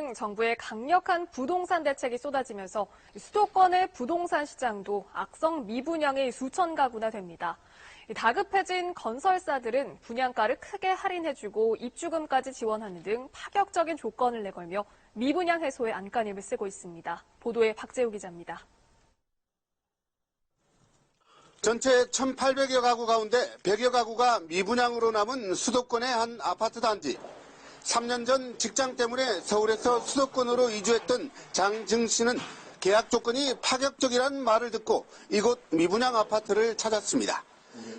등 정부의 강력한 부동산 대책이 쏟아지면서 수도권의 부동산 시장도 악성 미분양의 수천 가구나 됩니다. 다급해진 건설사들은 분양가를 크게 할인해주고 입주금까지 지원하는 등 파격적인 조건을 내걸며 미분양 해소에 안간힘을 쓰고 있습니다. 보도에 박재우 기자입니다. 전체 1,800여 가구 가운데 100여 가구가 미분양으로 남은 수도권의 한 아파트 단지. 3년 전 직장 때문에 서울에서 수도권으로 이주했던 장증 씨는 계약 조건이 파격적이란 말을 듣고 이곳 미분양 아파트를 찾았습니다.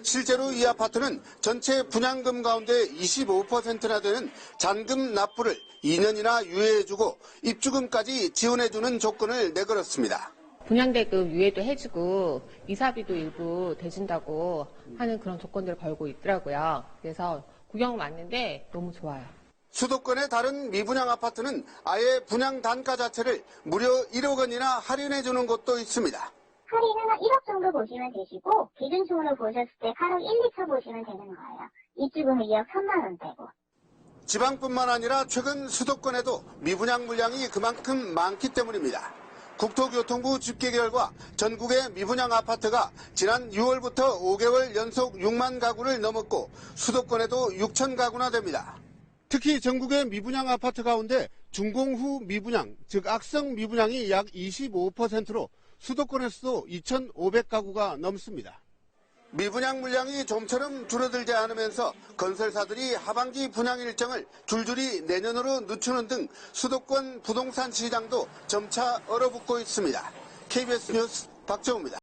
실제로 이 아파트는 전체 분양금 가운데 25%나 되는 잔금 납부를 2년이나 유예해주고 입주금까지 지원해주는 조건을 내걸었습니다. 분양대금 유예도 해주고 이사비도 일부 대준다고 하는 그런 조건들을 걸고 있더라고요. 그래서 구경 왔는데 너무 좋아요. 수도권의 다른 미분양 아파트는 아예 분양 단가 자체를 무려 1억 원이나 할인해 주는 곳도 있습니다. 할인은 한 1억 정도 보시면 되시고 기준층으로 보셨을 때 8억 1, 2차 보시면 되는 거예요. 입주금은 2억 3만 원대고. 지방뿐만 아니라 최근 수도권에도 미분양 물량이 그만큼 많기 때문입니다. 국토교통부 집계 결과 전국의 미분양 아파트가 지난 6월부터 5개월 연속 6만 가구를 넘었고 수도권에도 6천 가구나 됩니다. 특히 전국의 미분양 아파트 가운데 준공 후 미분양, 즉 악성 미분양이 약 25%로 수도권에서도 2,500가구가 넘습니다. 미분양 물량이 좀처럼 줄어들지 않으면서 건설사들이 하반기 분양 일정을 줄줄이 내년으로 늦추는 등 수도권 부동산 시장도 점차 얼어붙고 있습니다. KBS 뉴스 박정우입니다.